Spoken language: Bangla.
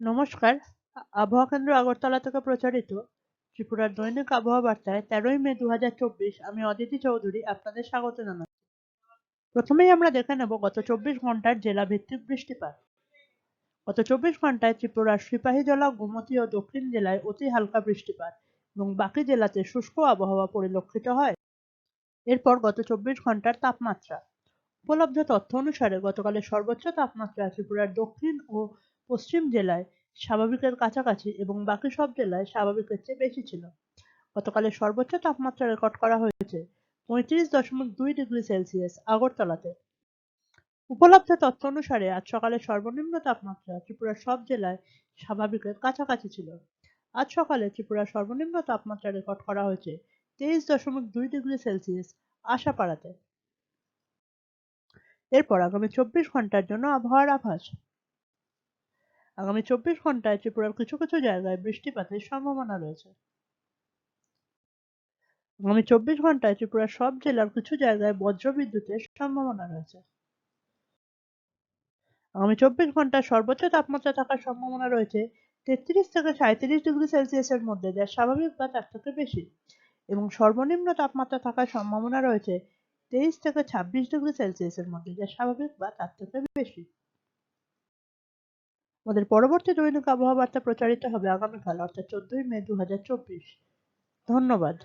নমস্কার। আবহাওয়া কেন্দ্র আগরতলা থেকে প্রচারিত ত্রিপুরার দৈনিক আবহাওয়া বার্তায় তেরোই মে দু হাজার চব্বিশ আমি অদিতি চৌধুরী আপনাদের স্বাগত জানাচ্ছি। প্রথমেই আমরা দেখে নেব গত চব্বিশ ঘণ্টার জেলা ভিত্তিক বৃষ্টিপাত। গত চব্বিশ ঘন্টায় ত্রিপুরার সিপাহীজলা গোমতী ও দক্ষিণ জেলায় অতি হালকা বৃষ্টিপাত এবং বাকি জেলাতে শুষ্ক আবহাওয়া পরিলক্ষিত হয়। এরপর গত চব্বিশ ঘণ্টার তাপমাত্রা। উপলব্ধ তথ্য অনুসারে গতকালের সর্বোচ্চ তাপমাত্রা ত্রিপুরার দক্ষিণ ও পশ্চিম জেলায় স্বাভাবিকের কাছাকাছি এবং বাকি সব জেলায় স্বাভাবিকের চেয়ে বেশি ছিল। গতকালের সর্বোচ্চ তাপমাত্রা রেকর্ড করা হয়েছে পঁয়ত্রিশ দশমিক দুই ডিগ্রি সেলসিয়াস আগরতলাতে। উপলব্ধ তথ্য অনুসারে আজ সকালে সর্বনিম্ন তাপমাত্রা ত্রিপুরার সব জেলায় স্বাভাবিকের কাছাকাছি ছিল। আজ সকালে ত্রিপুরার সর্বনিম্ন তাপমাত্রা রেকর্ড করা হয়েছে তেইশ দশমিক দুই ডিগ্রি সেলসিয়াস আশাপাড়াতে। এরপর আগামী চব্বিশ ঘণ্টার জন্য আবহাওয়ার আভাস। আগামী চব্বিশ ঘন্টায় ত্রিপুরার কিছু কিছু জায়গায় বৃষ্টিপাতের সম্ভাবনা রয়েছে। আগামী চব্বিশ ঘন্টায় ত্রিপুরার সব জেলার কিছু জায়গায় বজ্রবিদ্যুতের সম্ভাবনা রয়েছে। আগামী চব্বিশ ঘন্টায় সর্বোচ্চ তাপমাত্রা থাকার সম্ভাবনা রয়েছে তেত্রিশ থেকে সাঁত্রিশ ডিগ্রি সেলসিয়াসের মধ্যে, যা স্বাভাবিক বা তার থেকে বেশি। এবং সর্বনিম্ন তাপমাত্রা থাকার সম্ভাবনা রয়েছে তেইশ থেকে ছাব্বিশ ডিগ্রি সেলসিয়াসের মধ্যে, যা স্বাভাবিক বা তার থেকে বেশি। আমাদের পরবর্তী দৈনিক আবহাওয়া বার্তা প্রচারিত হবে আগামীকাল, অর্থাৎ চোদ্দই মে দু হাজার চব্বিশ। ধন্যবাদ।